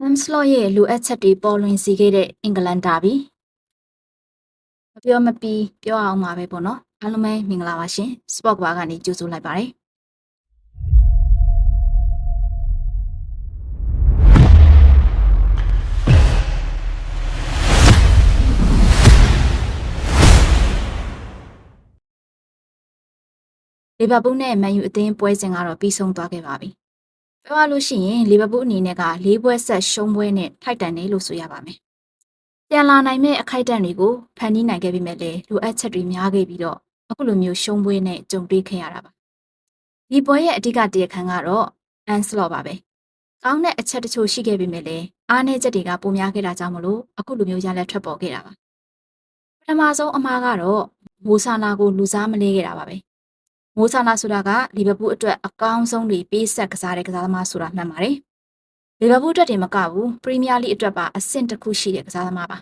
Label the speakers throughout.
Speaker 1: ။ Amslot ရဲ့လိုအပ်ချက်တွေပေါ်လွင်စေခဲ့တဲ့အင်္ဂလန်ဒါဘီမပြောမပြီးပြောအောင်ပါပဲပေါ့နော်။အားလုံးပဲမင်္ဂလာပါရှင်။ Sport ဘာကနေကြိုဆိုလိုက်ပါတယ်။လီဗာပူးနဲ့မန်ယူအသင်းပွဲစဉ်ကတော့ပြီးဆုံးသွားခဲ့ပါပြီ။ ပြောရလို့ရှိရင်လီဗာပူးအနေနဲ့က၄ပွဲဆက်ရှုံးပွဲနဲ့ထိုက်တန်တယ်လို့ဆိုရပါမယ်။ပြန်လာနိုင်မဲ့အခိုက်အတန့်တွေကိုဖန်တီးနိုင်ခဲ့ပြီမဲ့လေလိုအပ်ချက်တွေများခဲ့ပြီးတော့အခုလိုမျိုးရှုံးပွဲနဲ့ကြုံတွေ့ခဲ့ရတာပါ။ဒီပွဲရဲ့အဓိကတရားခံကတော့အန်စလော့ပါပဲ။ကောင်းတဲ့အချက်တချို့ရှိခဲ့ပြီမဲ့လေအားနည်းချက်တွေကပိုများခဲ့တာကြောင့်မလို့အခုလိုမျိုးရလက်ထွက်ပေါ်ခဲ့တာပါ။ပထမဆုံးအမှားကတော့မိုးဆာလာကိုလူစားမလေးခဲ့တာပါပဲ။ မိုးဆာလာဆိုတာကလီဗာပူးအတွက်အကောင်းဆုံးတွေပေးဆက်ကစားတဲ့ကစားသမားဆိုတာမှန်ပါတယ်။လီဗာပူးအတွက်တင်မကဘူးပရီးမီးယားလိအတွက်ပါအဆင့်တစ်ခုရှိတဲ့ကစားသမားပါ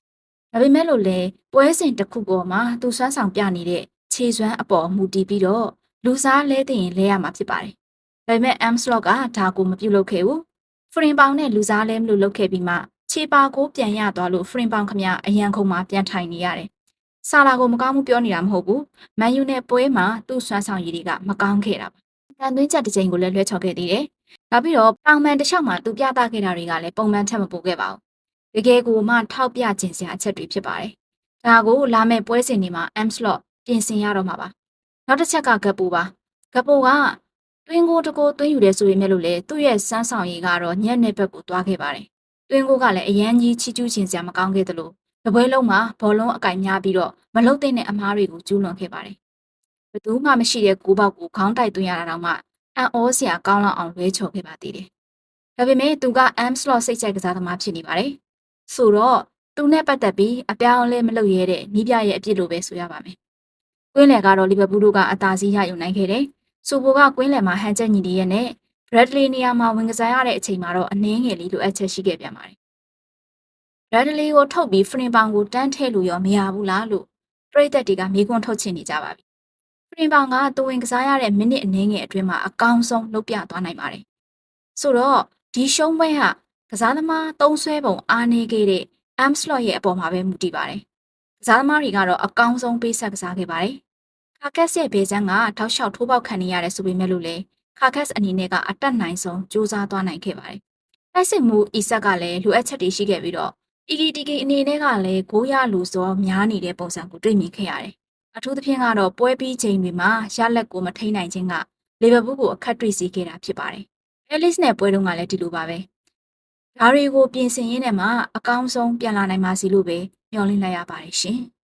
Speaker 1: ။ဒါပေမဲ့လို့လေပွဲစဉ်တစ်ခုပေါ်မှာသူစွမ်းဆောင်ပြနေတဲ့ခြေစွမ်းအပေါ်မူတည်ပြီးတော့လူစားလဲတဲ့ရင်လဲရမှာဖြစ်ပါတယ်။ဒါပေမဲ့ Amslot ကဒါကိုမပြုတ်လုပ်ခဲ့ဘူး။ဖရင်ပေါင်နဲ့လူစားလဲမလို့လုပ်ခဲ့ပြီးမှခြေပါကိုပြန်ရသွားလို့ဖရင်ပေါင်ခမအရန်ခုံမှာပြန်ထိုင်နေရတယ်။ ဆာလာကိုမကောင်းမှုပြောနေတာမဟုတ်ဘူး။မန်ယူနဲ့ပွဲမှာသူ့စွမ်းဆောင်ရည်တွေကမကောင်းခဲ့တာပါ။ကန်သွင်းချက်တစ်ချိန်ကိုလည်းလွှဲချော်ခဲ့သေးတယ်။နောက်ပြီးတော့ပေါင်မန်တစ်လျှောက်မှာသူပြသခဲ့တာတွေကလည်းပုံမှန်ထက်မပိုခဲ့ပါဘူး။တကယ်ကိုမှထောက်ပြခြင်းစရာအချက်တွေဖြစ်ပါတယ်။ဒါကိုလာမယ့်ပွဲစဉ်တွေမှာ Amslot ပြင်ဆင်ရတော့မှာပါ။နောက်တစ်ချက်ကဂက်ပူပါ။ဂက်ပူကတွင်းကိုတကိုတွင်းယူတယ်ဆိုပေမဲ့လို့လေသူ့ရဲ့စမ်းဆောင်ရည်ကတော့ညက်နေဘက်ကိုသွားခဲ့ပါတယ်။တွင်းကိုကလည်းအရန်ကြီးချီကျူးခြင်းစရာမကောင်းခဲ့သလို တပွဲလုံးမှာဘောလုံးအကင်များပြီးတော့မလုတ်တဲ့အမားတွေကိုကျူးလွန်ခဲ့ပါတယ်ဘသူမှမရှိတဲ့ကိုပေါက်ကိုခေါင်းတိုက်သွင်းရတာတော့မှအံ့ဩစရာကောင်းလောက်အောင်လွဲချော်ခဲ့ပါသေးတယ်။ဒါပေမဲ့သူက Am slot စိတ်ကြိုက်ကစားသမားဖြစ်နေပါတယ်။ဆိုတော့သူနဲ့ပတ်သက်ပြီးအပြောင်းအလဲမလုပ်ရတဲ့နီးပြရဲ့အပြစ်လိုပဲဆိုရပါမယ်။ကွင်းလယ်ကတော့လီဗာပူးတို့ကအသာစီးရယူနိုင်ခဲ့တယ်။ဆိုပိုကကွင်းလယ်မှာဟန်ချက်ညီဒီရဲ့နဲ့ Bradley နေရာမှာဝင်ကစားရတဲ့အချိန်မှာတော့အနှင်းငယ်လေးလိုအပ်ချက်ရှိခဲ့ပြန်ပါတယ်။ Bradley ကိုထုတ်ပြီးဖရင်ပေါင်ကိုတန်းထည့်လို့ရောမရဘူးလားလို့ပရိသတ်တွေကမေးခွန်းထုတ်ချင်နေကြပါပြီ။ဖရင်ပေါင်ကသူဝင်ကစားရတဲ့မိနစ်အနည်းငယ်အတွင်းမှာအကောင်းဆုံးလုပ်ပြသွားနိုင်ပါတယ်။ဆိုတော့ဒီရှုံးပွဲဟာကစားသမားသုံးဆွဲပုံအားနည်းခဲ့တဲ့ Amslot ရဲ့အပေါ်မှာပဲမူတည်ပါတယ်။ကစားသမားတွေကတော့အကောင်းဆုံးပေးဆက်ကစားခဲ့ပါတယ်။ခါကက်စ်ရဲ့ဘေးချမ်းကထောက်လျှောက်ထိုးပေါက်ခံနေရတယ်ဆိုပေမဲ့လို့လေခါကက်စ်အနေနဲ့ကအတက်နိုင်ဆုံးစူးစမ်းသွားနိုင်ခဲ့ပါတယ်။တိုက်စစ်မှုအီဆက်ကလည်းလိုအပ်ချက်တွေရှိခဲ့ပြီးတော့ EGTK အနေနဲ့ကလည်းဂိုးရလူစောများနေတဲ့ပုံစံကိုတွေ့မြင်ခဲ့ရတယ်။အထူးသဖြင့်ကတော့ပွဲပြီးချိန်တွေမှာရလက်ကိုမထိန်နိုင်ခြင်းကလီဗာပူးကိုအခက်တွေ့စေခဲ့တာဖြစ်ပါတယ်။အဲလစ်နဲ့ပွဲတုန်းကလည်းဒီလိုပါပဲ။ဒါတွေကိုပြင်ဆင်ရင်းနဲ့မှအကောင်းဆုံးပြန်လာနိုင်ပါစီလို့ပဲမျှော်လင့်လိုက်ရပါတယ်ရှင်။